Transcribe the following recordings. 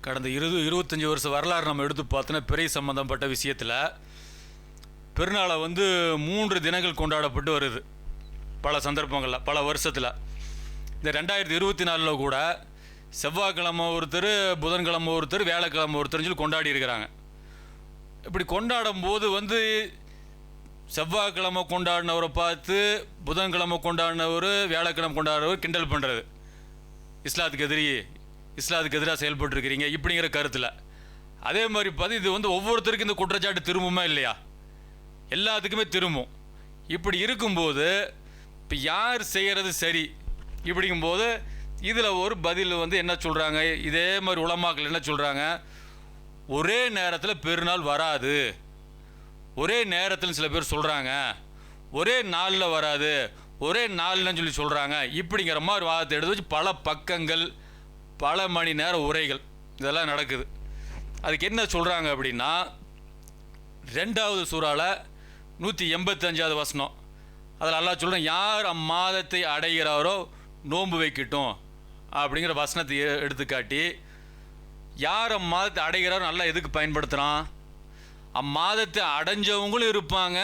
கடந்த இருபது இருபத்தஞ்சி வருஷம் வரலாறு நம்ம எடுத்து பார்த்தோன்னா பிறை சம்பந்தப்பட்ட விஷயத்தில் பெருநாளை வந்து மூன்று தினங்கள் கொண்டாடப்பட்டு வருது. பல சந்தர்ப்பங்களில் பல வருஷத்தில். இந்த ரெண்டாயிரத்தி இருபத்தி நாலில் கூட செவ்வாய்க்கிழமை ஒருத்தர் புதன்கிழமை ஒருத்தர் வியாழக்கிழமை ஒருத்தர்னு சொல்லி கொண்டாடி இருக்கிறாங்க. இப்படி கொண்டாடும் போது வந்து செவ்வாய்க்கிழமை கொண்டாடினவரை பார்த்து புதன்கிழமை கொண்டாடினவர் வியாழக்கிழமை கொண்டாடினவர் கிண்டல் பண்ணுறது இஸ்லாத்துக்கு எதிரி இஸ்லாத்துக்கு எதிராக செயல்பட்டுருக்கிறீங்க இப்படிங்கிற கருத்தில். அதே மாதிரி பார்த்து இது வந்து ஒவ்வொருத்தருக்கும் இந்த குற்றச்சாட்டு திரும்புமா இல்லையா? எல்லாத்துக்குமே திரும்பும். இப்படி இருக்கும்போது இப்போ யார் செய்கிறது சரி? இப்படிங்கும்போது இதில் ஒரு பதில் வந்து என்ன சொல்கிறாங்க இதே மாதிரி உளமாக்கள் என்ன சொல்கிறாங்க ஒரே நேரத்தில் பெருநாள் வராது. ஒரே நேரத்தில் சில பேர் சொல்கிறாங்க ஒரே நாளில் வராது ஒரே நாள்னு சொல்லி சொல்கிறாங்க இப்படிங்கிற மாதிரி வாதத்தை எடுத்து வச்சு பல பக்கங்கள் பல மணி நேர உரைகள் இதெல்லாம் நடக்குது. அதுக்கு என்ன சொல்கிறாங்க அப்படின்னா ரெண்டாவது சூறாவில் நூற்றி எண்பத்தஞ்சாவது வசனம். அதில் நல்லா சொல்கிறேன் யார் அம்மாதத்தை அடைகிறாரோ நோன்பு வைக்கட்டும் அப்படிங்கிற வசனத்தை எடுத்துக்காட்டி யார் அம்மாதத்தை அடைகிறாரோ நல்லா எதுக்கு பயன்படுத்துகிறான் அம்மாதத்தை அடைஞ்சவங்களும் இருப்பாங்க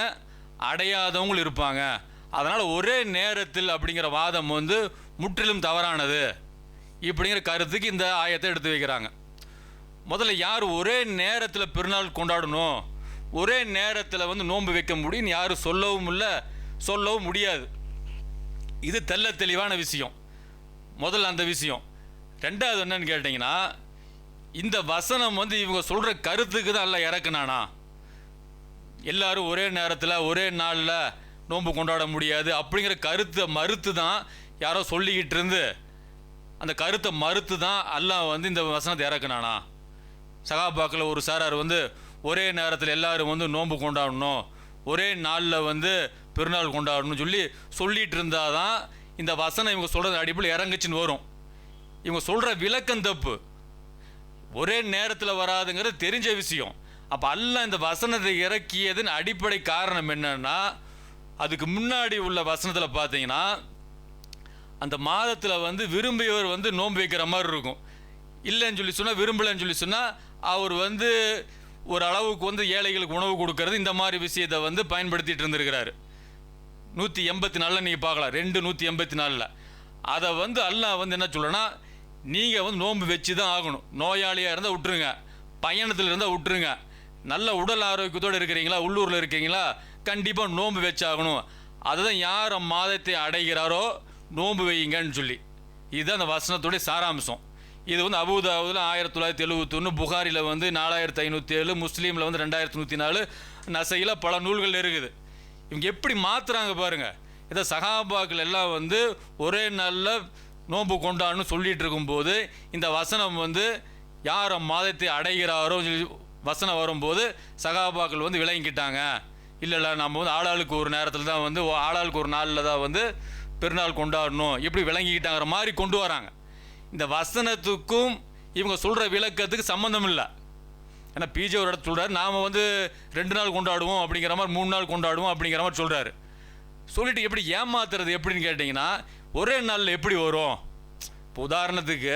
அடையாதவங்களும் இருப்பாங்க. அதனால் ஒரே நேரத்தில் அப்படிங்கிற வாதம் வந்து முற்றிலும் தவறானது. இப்படிங்கிற கருத்துக்கு இந்த ஆயத்தை எடுத்து வைக்கிறாங்க. முதல்ல யார் ஒரே நேரத்தில் பெருநாள் கொண்டாடணும்? ஒரே நேரத்தில் வந்து நோன்பு வைக்க முடியும்னு யாரும் சொல்லவும் இல்லை சொல்லவும் முடியாது. இது தெள்ள தெளிவான விஷயம். முதல்ல அந்த விஷயம். ரெண்டாவது என்னன்னு கேட்டிங்கன்னா இந்த வசனம் வந்து இவங்க சொல்கிற கருத்துக்கு தான் எல்லாம் இறக்குனானா? எல்லாரும் ஒரே நேரத்தில் ஒரே நாளில் நோன்பு கொண்டாட முடியாது. அப்படிங்கிற கருத்தை மறுத்து தான் யாரோ சொல்லிக்கிட்டு இருந்து அந்த கருத்தை மறுத்து தான் அல்லாஹ் வந்து இந்த வசனத்தை இறக்குனானா? சகாபாக்கில் ஒரு சாரார் வந்து ஒரே நேரத்தில் எல்லாரும் வந்து நோன்பு கொண்டாடணும் ஒரே நாளில் வந்து பெருநாள் கொண்டாடணும்னு சொல்லி சொல்லிகிட்டு இருந்தால் தான் இந்த வசனம் இவங்க சொல்கிறது அடிப்பில் இறங்குச்சின்னு வரும். இவங்க சொல்கிற விளக்கம் தப்பு. ஒரே நேரத்தில் வராதுங்கிறது தெரிஞ்ச விஷயம். அப்போ அல்லாஹ் இந்த வசனத்தை இறக்கியதன் அடிப்படை காரணம் என்னன்னா அதுக்கு முன்னாடி உள்ள வசனத்தில் பார்த்தீங்கன்னா அந்த மாதத்தில் வந்து விரும்பியவர் வந்து நோன்பு வைக்கிற மாதிரி இருக்கும். இல்லைன்னு சொல்லி சொன்னால் விரும்பலைன்னு சொல்லி சொன்னால் அவர் வந்து ஒரு அளவுக்கு வந்து ஏழைகளுக்கு உணவு கொடுக்கறது இந்த மாதிரி விஷயத்தை வந்து பயன்படுத்திட்டு இருந்திருக்கிறாரு. நூற்றி எண்பத்தி நாலில் நீங்கள் பார்க்கலாம். ரெண்டு நூற்றி எண்பத்தி நாலில். அதை வந்து அல்லாஹ் வந்து என்ன சொல்லணும்னா நீங்கள் வந்து நோன்பு வச்சு தான் ஆகணும். நோயாளியாக இருந்தால் விட்டுருங்க. பயணத்தில் இருந்தால் விட்டுருங்க. நல்ல உடல் ஆரோக்கியத்தோடு இருக்கிறீங்களா? உள்ளூரில் இருக்கீங்களா? கண்டிப்பாக நோன்பு வச்சாகணும். அதுதான் யார் மாதத்தை அடைகிறாரோ நோன்பு வையுங்கன்னு சொல்லி. இதுதான் அந்த வசனத்துடைய சாராம்சம். இது வந்து அபுதாபுதில் ஆயிரத்தி தொள்ளாயிரத்தி எழுபத்தொன்று புகாரில் வந்து நாலாயிரத்தி ஐநூற்றி ஏழு முஸ்லீமில் வந்து ரெண்டாயிரத்தி நூற்றி நாலு நசையில் பல நூல்கள் இருக்குது. இவங்க எப்படி மாற்றுறாங்க பாருங்க. இதை சகாபாக்கள் எல்லாம் வந்து ஒரே நாளில் நோன்பு கொண்டாடணும் சொல்லிகிட்டு இருக்கும்போது இந்த வசனம் வந்து யார் மாதத்தை அடைகிறாரோ சொல்லி வசனம் வரும்போது சகாபாக்கள் வந்து விளங்கிக்கிட்டாங்க. இல்லை இல்லை நம்ம வந்து ஆளாளுக்கு ஒரு நேரத்தில் தான் வந்து ஓ- ஆளாளுக்கு ஒரு நாளில் தான் வந்து பெருநாள் கொண்டாடணும். இப்படி விளங்கிக்கிட்டாங்கிற மாதிரி கொண்டு வராங்க. இந்த வசனத்துக்கும் இவங்க சொல்கிற விளக்கத்துக்கு சம்மந்தம் இல்லை. ஏன்னா பிஜே ஒரு இடத்துல சொல்கிறார் நாம் வந்து ரெண்டு நாள் கொண்டாடுவோம் அப்படிங்கிற மாதிரி மூணு நாள் கொண்டாடுவோம் அப்படிங்கிற மாதிரி சொல்கிறாரு சொல்லிட்டு எப்படி ஏமாத்துறது எப்படின்னு கேட்டிங்கன்னா ஒரே நாளில் எப்படி வரும்? இப்போ உதாரணத்துக்கு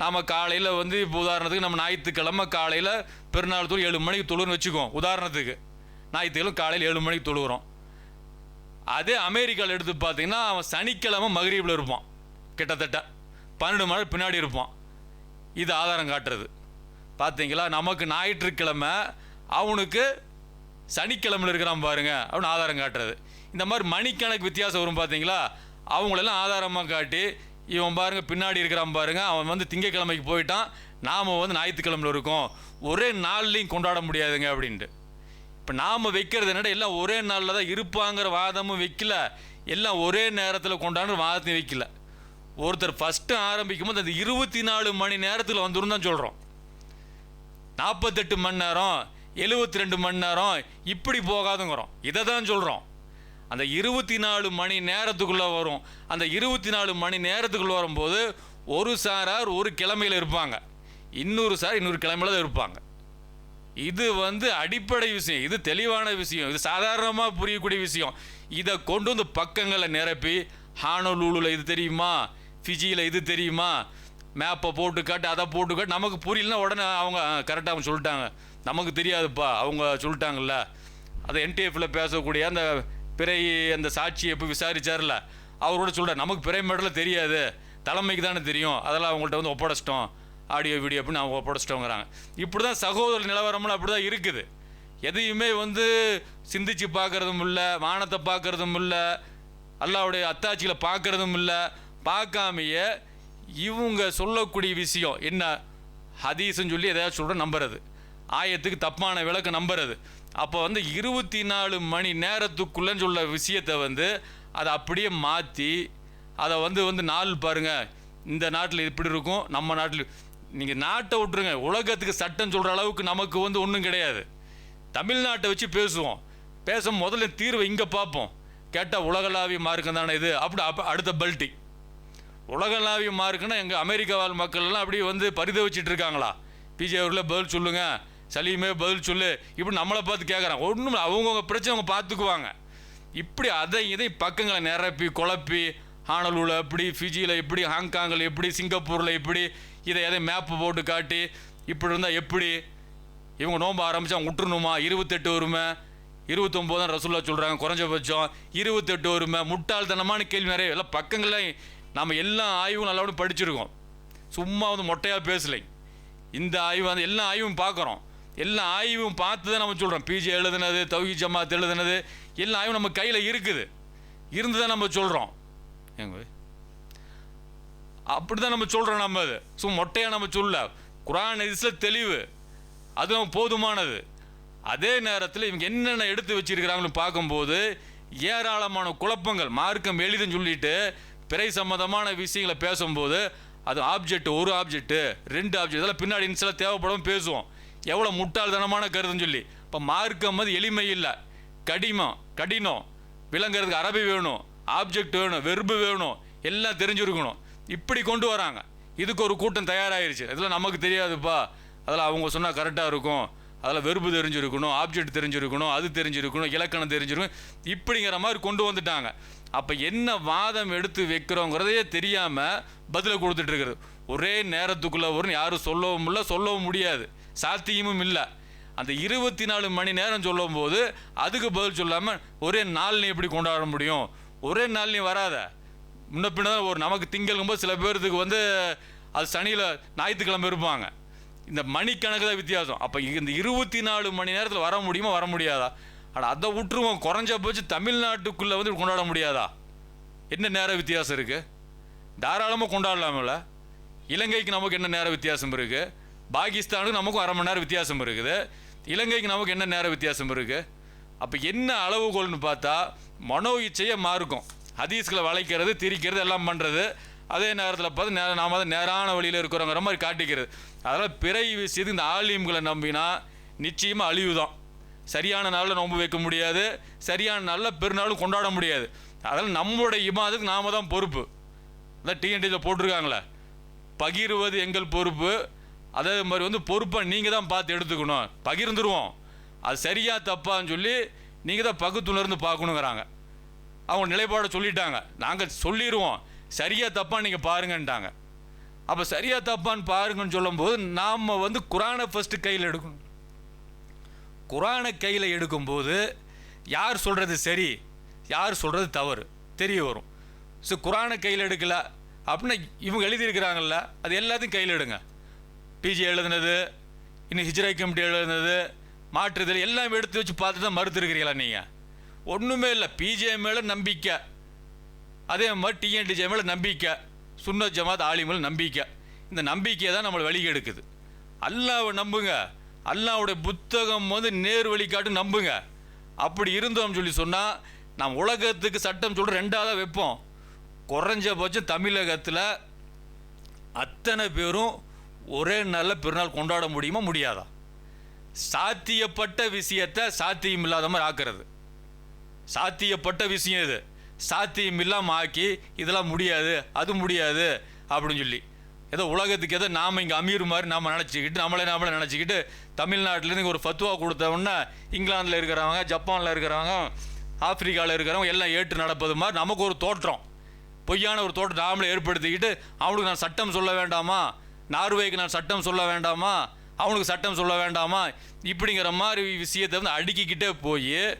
நாம் காலையில் வந்து இப்போ உதாரணத்துக்கு நம்ம ஞாயிற்றுக்கிழமை காலையில் பெருநாள் தூள் ஏழு மணிக்கு தொழுன்னு வச்சுக்குவோம் உதாரணத்துக்கு. ஞாயிற்றுக்கிழமை காலையில் ஏழு மணிக்கு தொழுகிறோம். அதே அமெரிக்காவில் எடுத்து பார்த்தீங்கன்னா அவன் சனிக்கிழமை மகரீபில் இருப்பான். கிட்டத்தட்ட பன்னெண்டு மணி பின்னாடி இருப்பான். இது ஆதாரம் காட்டுறது. பார்த்தீங்களா நமக்கு ஞாயிற்றுக்கிழமை அவனுக்கு சனிக்கிழமையில் இருக்கிறான் பாருங்க அப்படின்னு ஆதாரம் காட்டுறது. இந்த மாதிரி மணிக்கணக்கு வித்தியாசம் வரும் பார்த்தீங்களா அவங்களெல்லாம் ஆதாரமாக காட்டி இவன் பாருங்க பின்னாடி இருக்கிறான் பாருங்க அவன் வந்து திங்கக்கிழமைக்கு போயிட்டான். நாம் வந்து ஞாயிற்றுக்கிழமையில் இருக்கோம். ஒரே நாள்லையும் கொண்டாட முடியாதுங்க அப்படின்ட்டு. இப்போ நாம் வைக்கிறது என்னடா எல்லாம் ஒரே நாளில் தான் இருப்பாங்கிற வாதமும் வைக்கல. எல்லாம் ஒரே நேரத்தில் கொண்டாடுற வாதத்தையும் வைக்கல. ஒருத்தர் ஃபஸ்ட்டு ஆரம்பிக்கும் போது அந்த இருபத்தி நாலு மணி நேரத்தில் வந்துடும் தான் சொல்கிறோம் நாற்பத்தெட்டு மணி நேரம் எழுபத்தி ரெண்டு மணி நேரம் இப்படி போகாதுங்கிறோம். இதை தான் சொல்கிறோம் அந்த இருபத்தி நாலு மணி நேரத்துக்குள்ளே வரும். அந்த இருபத்தி நாலு மணி நேரத்துக்குள்ளே வரும்போது ஒரு சாரார் ஒரு கிழமையில் இருப்பாங்க. இன்னொரு சார் இன்னொரு கிழமையில தான் இருப்பாங்க. இது வந்து அடிப்படை விஷயம். இது தெளிவான விஷயம். இது சாதாரணமாக புரியக்கூடிய விஷயம். இதை கொண்டு வந்து பக்கங்களை நிரப்பி ஹானலூலில் இது தெரியுமா? ஃபிஜியில் இது தெரியுமா? மேப்பை போட்டு காட்டு அதை போட்டு காட்டு. நமக்கு புரியலன்னா உடனே அவங்க கரெக்டாக அவங்க சொல்லிட்டாங்க. நமக்கு தெரியாதுப்பா. அவங்க சொல்லிட்டாங்கல்ல. அதை என்டிஎஃப்பில் பேசக்கூடிய அந்த பிறை அந்த சாட்சியை எப்போ விசாரிச்சார்ல? அவரோட சொல்கிற நமக்கு பிறை மேடல தெரியாது. தலைமைக்கு தானே தெரியும். அதெல்லாம் அவங்கள்ட்ட வந்து ஒப்படைச்சிட்டோம். ஆடியோ வீடியோ அப்படின்னு அவங்க ஒப்படைச்சிட்டோங்கிறாங்க. இப்படி தான் சகோதர நிலவரம்லாம் அப்படி தான் இருக்குது. எதையுமே வந்து சிந்திச்சு பார்க்கறதும் இல்லை வானத்தை பார்க்குறதும் இல்லை அல்லாவுடைய அத்தாட்சிகளை பார்க்குறதும் இல்லை. பார்க்காமையே இவங்க சொல்லக்கூடிய விஷயம் என்ன? ஹதீஸ்ன்னு சொல்லி எதையாவது சொல்கிற நம்புறது ஆயத்துக்கு தப்பான விளக்கு நம்புறது. அப்போ வந்து இருபத்தி நாலு மணி நேரத்துக்குள்ளன்னு சொல்ல விஷயத்தை வந்து அதை அப்படியே மாற்றி அதை வந்து வந்து நாள் பாருங்க. இந்த நாட்டில் இப்படி இருக்கும் நம்ம நாட்டில் நீங்கள் நாட்டை விட்டுருங்க. உலகத்துக்கு சட்டம் சொல்கிற அளவுக்கு நமக்கு வந்து ஒன்றும் கிடையாது. தமிழ்நாட்டை வச்சு பேசுவோம். பேச முதல்ல தீர்வை இங்கே பார்ப்போம். கேட்டால் உலகளாவிய மார்க்கம் தானே இது? அப்படி அப்போ அடுத்த பல்ட்டி. உலகளாவிய மார்க்குன்னா எங்கள் அமெரிக்கா வாழ் மக்கள் எல்லாம் அப்படி வந்து பரிதவிச்சிட்டு இருக்காங்களா? பிஜே அவர்களே பதில் சொல்லுங்கள் சலீமே பதில் சொல்லு. இப்படி நம்மளை பார்த்து கேட்குறாங்க ஒன்றும் அவங்கவுங்க பிரச்சனை அவங்க பார்த்துக்குவாங்க. இப்படி அதை இதை பக்கங்களை நிரப்பி குழப்பி ஹானலூரில் எப்படி ஃபிஜியில் எப்படி ஹாங்காங்கில் எப்படி சிங்கப்பூரில் எப்படி இதை எதை மேப்பு போட்டு காட்டி இப்படி இருந்தால் எப்படி? இவங்க நோன்பு ஆரம்பித்தா விட்டுருணுமா இருபத்தெட்டு வருமே இருபத்தொம்போது தான் ரசூல்லா சொல்கிறாங்க குறைஞ்சபட்சம் இருபத்தெட்டு வருமே முட்டாள்தனமான கேள்வி நிறைய. எல்லாம் பக்கங்களில் நம்ம எல்லா ஆய்வும் நல்லபடி படிச்சிருக்கோம். சும்மா வந்து மொட்டையாக பேசலை. இந்த ஆய்வு வந்து எல்லா ஆய்வும் பார்க்குறோம். எல்லா ஆய்வும் பார்த்து தான் நம்ம சொல்கிறோம் பிஜி எழுதுனது தௌஹி ஜமாத் எழுதுனது எல்லா ஆய்வும் நம்ம கையில் இருக்குது. இருந்து தான் நம்ம சொல்கிறோம் எங்க அப்படி தான் நம்ம சொல்கிறோம் நம்ம அது. சும்மா மொட்டையாக நம்ம சொல்ல. குரான் ஹதீஸில் தெளிவு. அது போதுமானது. அதே நேரத்தில் இவங்க என்னென்ன எடுத்து வச்சிருக்கிறாங்கன்னு பார்க்கும்போது ஏராளமான குழப்பங்கள் மார்க்கம் எளிதுன்னு சொல்லிட்டு பிறை சம்மந்தமான விஷயங்களை பேசும்போது அது ஆப்ஜெக்ட் ஒரு ஆப்ஜெக்ட்டு ரெண்டு ஆப்ஜெக்ட் இதெல்லாம் பின்னாடி இன்சில தேவைப்படும் பேசுவோம். எவ்வளோ முட்டாள்தனமான கருதுன்னு சொல்லி. இப்போ மார்க்கம் அது எளிமை இல்லை. கடிமம் கடினம். விளங்குறதுக்கு அரபி வேணும் ஆப்ஜெக்ட் வேணும் வெர்பு வேணும். எல்லாம் தெரிஞ்சுருக்கணும். இப்படி கொண்டு வராங்க. இதுக்கு ஒரு கூட்டம் தயாராகிருச்சு இதெல்லாம் நமக்கு தெரியாதுப்பா. அதில் அவங்க சொன்னால் கரெக்டாக இருக்கும். அதில் வெறுப்பு தெரிஞ்சிருக்கணும் ஆப்ஜெக்ட் தெரிஞ்சிருக்கணும் அது தெரிஞ்சிருக்கணும் இலக்கணம் தெரிஞ்சிருக்கணும். இப்படிங்கிற மாதிரி கொண்டு வந்துட்டாங்க. அப்போ என்ன வாதம் எடுத்து வைக்கிறோங்கிறதையே தெரியாமல் பதிலை கொடுத்துட்ருக்குறது ஒரே நேரத்துக்குள்ளே வரும்னு யாரும் சொல்லவும் இல்லை சொல்லவும் முடியாது. சாத்தியமும் இல்லை. அந்த இருபத்தி நாலு மணி நேரம் சொல்லும் போது அதுக்கு பதில் சொல்லாமல் ஒரே நாள் நீ எப்படி கொண்டாட முடியும்? ஒரே நாள் நீ வராத. முன்ன பின்ன ஒரு நமக்கு திங்கள்ங்கும்போது சில பேர்த்துக்கு வந்து அது சனியில் ஞாயிற்றுக்கிழமை இருப்பாங்க. இந்த மணிக்கணக்கு தான் வித்தியாசம். அப்போ இந்த இருபத்தி நாலு மணி நேரத்தில் வர முடியுமா வர முடியாதா? ஆனால் அதை விட்டுருவோம் குறைஞ்ச போச்சு தமிழ்நாட்டுக்குள்ளே வந்து கொண்டாட முடியாதா? என்ன நேர வித்தியாசம் இருக்குது தாராளமாக கொண்டாடலாமில்ல இலங்கைக்கு நமக்கு என்ன நேர வித்தியாசம் இருக்குது பாகிஸ்தானுக்கு நமக்கும் அரை மணி நேரம் வித்தியாசம் இருக்குது. இலங்கைக்கு நமக்கு என்ன நேரம் வித்தியாசம் இருக்குது அப்போ என்ன அளவுகோல்னு பார்த்தா மனோ இச்சையை மாறுக்கும். ஹதீஸ்களை வளைக்கிறது திரிக்கிறது எல்லாம் பண்ணுறது அதே நேரத்தில் பார்த்து நே நாம தான் நேரான வழியில் இருக்கிறோங்கிற மாதிரி காட்டிக்கிறது. அதனால் பிறை விஷயத்துக்கு இந்த ஆலிம்களை நம்பினா நிச்சயமாக அழிவு தான் சரியான நாளில் நோன்பு வைக்க முடியாது. சரியான நாளில் பெருநாளும் கொண்டாட முடியாது. அதனால் நம்மளுடைய இமாதத்துக்கு நாம தான் பொறுப்பு. அதான் டிஎன்டியில் போட்டிருக்காங்களே. பகிர்வது எங்கள் பொறுப்பு. அதே மாதிரி வந்து பொறுப்பை நீங்கள் தான் பார்த்து எடுத்துக்கணும். பகிர்ந்துருவோம். அது சரியா தப்பான்னு சொல்லி நீங்கள் தான் பகுத்துணர்ந்து பார்க்கணுங்கிறாங்க. அவங்க நிலைப்பாடை சொல்லிட்டாங்க. நாங்கள் சொல்லிடுவோம் சரியா தப்பான்னு நீங்கள் பாருங்கன்ட்டாங்க. அப்போ சரியா தப்பான்னு பாருங்கன்னு சொல்லும்போது நாம் வந்து குரானை ஃபஸ்ட்டு கையில் எடுக்கணும். குரானை கையில் எடுக்கும்போது யார் சொல்கிறது சரி யார் சொல்கிறது தவறு? தெரிய வரும். ஸோ குரானை கையில் எடுக்கல அப்படின்னா இவங்க எழுதியிருக்கிறாங்கல்ல அது எல்லாத்தையும் கையில் எடுங்க. பிஜி எழுதுனது இன்னும் ஹிஜ்ரை கமிட்டி எழுதுனது மாற்றுதல் எல்லாம் எடுத்து வச்சு பார்த்து தான் மறுத்துருக்கிறீங்களா நீங்கள் ஒன்றுமே இல்லை. பிஜே மேலே நம்பிக்கை. அதே மாதிரி டிஎன்டிஜே மேலே நம்பிக்கை. சுன்ன ஜமாத் ஆலி மேலே நம்பிக்கை. இந்த நம்பிக்கையை தான் நம்மளை வழி எடுக்குது. அல்லாவை நம்புங்க. அல்லாவுடைய புத்தகம் வந்து நேர் வழிகாட்டு நம்புங்க. அப்படி இருந்தோம்னு சொல்லி சொன்னால் நாம் உலகத்துக்கு சட்டம் சொல்கிற ரெண்டாவதாக வைப்போம். குறைஞ்சபட்சம் தமிழகத்தில் அத்தனை பேரும் ஒரே நாளில் பெருநாள் கொண்டாட முடியுமா முடியாதா? சாத்தியப்பட்ட விஷயத்தை சாத்தியம் இல்லாத மாதிரி ஆக்குறது. சாத்தியப்பட்ட விஷயம் இது. சாத்தியம் இல்லாமல் ஆக்கி இதெல்லாம் முடியாது அது முடியாது அப்படின்னு சொல்லி. ஏதோ உலகத்துக்கு ஏதோ நாம் இங்கே அமீர் மாதிரி நாம் நினச்சிக்கிட்டு நம்மளே நாமளே நினச்சிக்கிட்டு தமிழ்நாட்டிலேருந்து ஒரு ஃபத்துவா கொடுத்தோன்னா இங்கிலாந்தில் இருக்கிறவங்க ஜப்பானில் இருக்கிறவங்க ஆப்பிரிக்காவில் இருக்கிறவங்க எல்லாம் ஏற்று நடப்பது மாதிரி நமக்கு ஒரு தோற்றம். பொய்யான ஒரு தோற்றம் நாமளே ஏற்படுத்திக்கிட்டு அவனுக்கு நான் சட்டம் சொல்ல வேண்டாமா? நார்வேக்கு நான் சட்டம் சொல்ல வேண்டாமா? அவனுக்கு சட்டம் சொல்ல வேண்டாமா? இப்படிங்கிற மாதிரி விஷயத்தை வந்து அடுக்கிக்கிட்டே போய்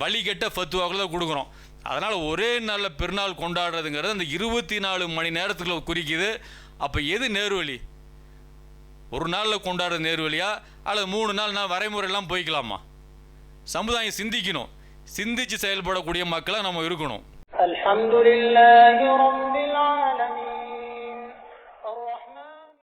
வழிகட்ட ஃபத்துவாக்களை தான் கொடுக்குறோம். அதனால் ஒரே நாளில் பெருநாள் கொண்டாடுறதுங்கிறது அந்த இருபத்தி நாலு மணி நேரத்தில் குறிக்குது. அப்போ எது நேர்வழி? ஒரு நாளில் கொண்டாடுற நேர்வழியா? அல்லது மூணு நாள் நான் வரைமுறையெல்லாம் போய்க்கலாமா? சமுதாயம் சிந்திக்கணும். சிந்திச்சு செயல்படக்கூடிய மக்களாக நம்ம இருக்கணும். அலமதுல்லாஹி